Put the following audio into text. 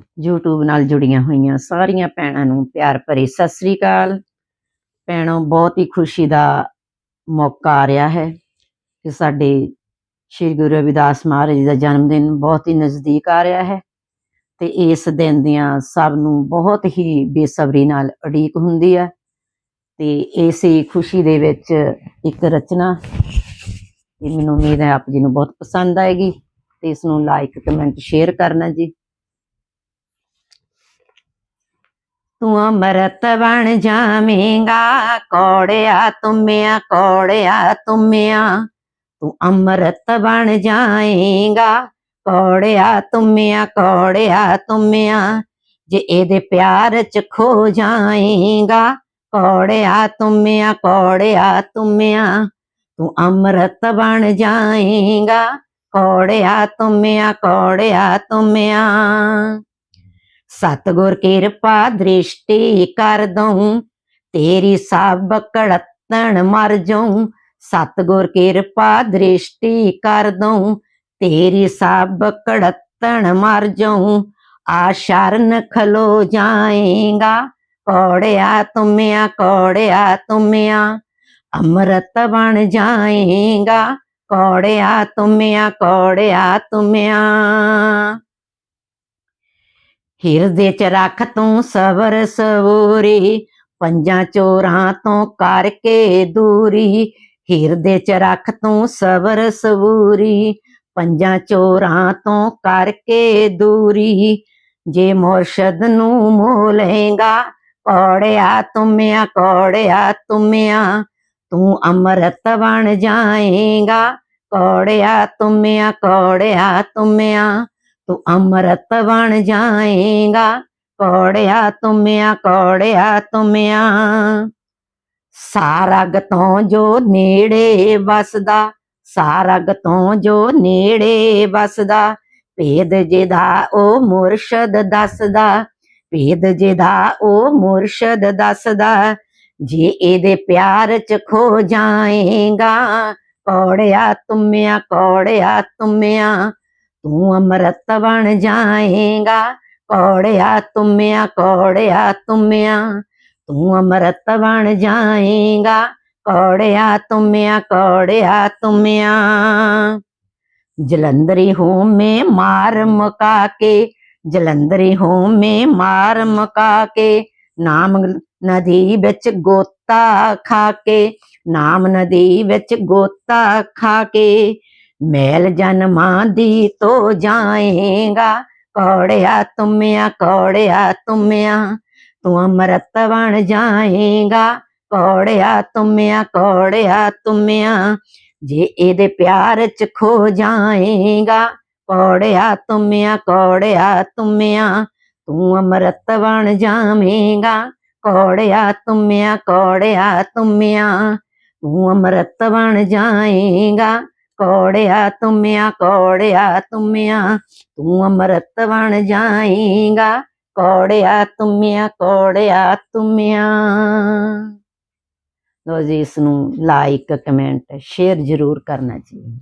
YouTube ਨਾਲ ਜੁੜੀਆਂ ਹੋਈਆਂ ਸਾਰੀਆਂ ਭੈਣਾਂ ਨੂੰ ਪਿਆਰ ਭਰੀ ਸਤਿ ਸ੍ਰੀ ਅਕਾਲ। ਭੈਣੋ, ਬਹੁਤ ਹੀ ਖੁਸ਼ੀ ਦਾ ਮੌਕਾ ਆ ਰਿਹਾ ਹੈ ਕਿ ਸਾਡੇ ਸ੍ਰੀ ਗੁਰੂ ਰਵਿਦਾਸ ਮਹਾਰਾਜ ਦਾ ਜਨਮ ਦਿਨ ਬਹੁਤ ਹੀ ਨਜ਼ਦੀਕ ਆ ਰਿਹਾ ਹੈ ਤੇ ਇਸ ਦਿਨ ਦੀਆਂ ਸਭ ਨੂੰ ਬਹੁਤ ਹੀ ਬੇਸਬਰੀ ਨਾਲ ਉਡੀਕ ਹੁੰਦੀ ਹੈ ਤੇ ਇਸੇ ਖੁਸ਼ੀ ਦੇ ਵਿੱਚ ਇੱਕ ਰਚਨਾ ਇਹ ਮੈਨੂੰ ਉਮੀਦ ਹੈ ਆਪ ਜੀ ਨੂੰ ਬਹੁਤ ਪਸੰਦ ਆਏਗੀ ਤੇ ਇਸ ਨੂੰ ਲਾਈਕ ਕਮੈਂਟ ਸ਼ੇਅਰ ਕਰਨਾ ਜੀ। ਤੂੰ ਅਮਰਤ ਬਣ ਜਾਵੇਂਗਾ, ਕੋੜਿਆ ਤੁਮਿਆ ਕੋੜਿਆ ਤੁਮਿਆ। ਤੂੰ ਅਮਰਤ ਬਣ ਜਾਏਗਾ, ਕੋੜਿਆ ਤੁਮਿਆ ਕੋੜਿਆ ਤੁਮਿਆ। ਜੇ ਇਹਦੇ ਪਿਆਰ ਚ ਖੋ ਜਾਏਗਾ, ਕੋੜਿਆ ਤੁਮਿਆ ਕੋੜਿਆ ਤੁਮਿਆ। ਤੂੰ ਅਮਰਤ ਬਣ ਜਾਏਗਾ, ਕੋੜਿਆ ਤੁਮਿਆ ਕੋੜਿਆ ਤੁਮਿਆ। ਸਤਗੁਰ ਕਿਰਪਾ ਦ੍ਰਿਸ਼ਟੀ ਕਰ ਦਊ, ਤੇਰੀ ਸਭ ਕੜਤਣ ਮਰ ਜਾਊ, ਸਤਗੁਰ ਕਿਰਪਾ ਦ੍ਰਿਸ਼ਟੀ ਕਰ ਦਊ, ਤੇਰੀ ਸਭ ਕੜਤਣ ਮਰ ਜਾਊ ਆ ਸ਼ਰਨ ਖਲੋ ਜਾਏਗਾ, ਕੋੜਿਆ ਤੁਮਿਆ ਕੋੜਿਆ ਤੁਮਿਆ, ਅੰਮ੍ਰਿਤ ਬਣ ਜਾਏਗਾ, ਕੋੜਿਆ ਤੁਮਿਆ ਕੋੜਿਆ ਤੁਮਿਆ। ਹਿਰਦੇ ਚ ਰੱਖ ਤੂੰ ਸਬਰ ਸਬੂਰੀ, ਪੰਜਾਂ ਚੋਰਾਂ ਤੋਂ ਕਰਕੇ ਦੂਰੀ। ਹਿਰਦੇ ਚ ਰੱਖ ਤੂੰ ਸਬਰ ਸਬੂਰੀ, ਪੰਜਾਂ ਚੋਰਾਂ ਤੋਂ ਕਰਕੇ ਦੂਰੀ। ਜੇ ਮੁਰਸ਼ਦ ਨੂੰ ਮੋਲੇਗਾ, ਕੋੜਿਆ ਤੁਮਿਆ ਕੋੜਿਆ ਤੁਮਿਆ, ਤੂੰ ਅੰਮ੍ਰਿਤ ਬਣ ਜਾਏਗਾ। ਕੋੜਿਆ ਤੁਮਿਆ ਕੋੜਿਆ ਤੁਮਿਆ ਤੂੰ ਅੰਮ੍ਰਿਤ ਬਣ ਜਾਏਗਾ, ਕੋੜਿਆ ਤੁਮਿਆ ਕੋੜਿਆ ਤੁਮਿਆ। ਸਾਰਗ ਤੋਂ ਜੋ ਨੇੜੇ ਵਸਦਾ, ਸਾਰਗ ਤੋਂ ਜੋ ਨੇੜੇ ਵਸਦਾ, ਭੇਦ ਜਿਹਦਾ ਉਹ ਮੁਰਸ਼ਦ ਦੱਸਦਾ, ਭੇਦ ਜਿਹਦਾ ਉਹ ਮੁਰਸ਼ਦ ਦੱਸਦਾ। ਜੇ ਇਹਦੇ ਪਿਆਰ ਚ ਖੋ ਜਾਏਗਾ, ਕੋੜਿਆ ਤੁਮਿਆ ਕੋੜਿਆ ਤੁਮਿਆ। ਤੂੰ ਅੰਮ੍ਰਿਤ ਬਣ ਜਾਏਗਾ, ਕੋੜਿਆ ਤੁਮਿਆ ਕੋੜਿਆ ਤੁਮਿਆ। ਤੂੰ ਅੰਮ੍ਰਿਤ ਬਣ ਜਾਏਗਾ, ਕੋੜਿਆ ਤੁਮਿਆ ਕੋੜਿਆ ਤੁਮਿਆ। ਜਲੰਧਰੀ ਹੂੰ ਮੈਂ ਮਾਰ ਮੁਕਾ ਕੇ, ਜਲੰਧਰੀ ਹੂੰ ਮੈਂ ਮਾਰ ਮੁਕਾ ਕੇ। ਨਾਮ ਨਦੀ ਵਿੱਚ ਗੋਤਾ ਖਾ ਕੇ, ਨਾਮ ਨਦੀ ਵਿੱਚ ਗੋਤਾ ਖਾ ਕੇ। ਮੈਲ ਜਨਮਾਂ ਦੀ ਤੋ ਜਾਏਗਾ। ਕੋੜਿਆ ਤੁਮਿਆ ਕੋੜਿਆ ਤੁਮਿਆ, ਤੂੰ ਅੰਮ੍ਰਿਤ ਬਣ ਜਾਏਗਾ। ਕੌੜਿਆ ਤੁਮਿਆ, ਕੋੜਿਆ ਤੁਮਿਆ, ਜੇ ਇਹਦੇ ਪਿਆਰ ਚ ਖੋ ਜਾਏਗਾ। ਕੋੜਿਆ ਤੁਮਿਆ ਕੋੜਿਆ ਤੁਮਿਆ, ਤੂੰ ਅੰਮ੍ਰਿਤ ਬਣ ਜਾਵੇਂਗਾ। ਕੋੜਿਆ ਤੁਮਿਆ ਕੋੜਿਆ ਤੁਮਿਆ, ਤੂੰ ਅੰਮ੍ਰਿਤ ਬਣ ਜਾਏਗਾ। ਕੋੜਿਆ ਤੁਮਿਆ ਕੋੜਿਆ ਤੁਮਿਆ, ਤੂੰ ਅੰਮ੍ਰਿਤ ਬਣ ਜਾਏਗਾ। ਕੋੜਿਆ ਤੁਮਿਆ ਕੋੜਿਆ ਤੁਮਿਆ। ਲੋ ਜੀ, ਇਸ ਨੂੰ ਲਾਈਕ ਕਮੈਂਟ ਸ਼ੇਅਰ ਜ਼ਰੂਰ ਕਰਨਾ ਜੀ।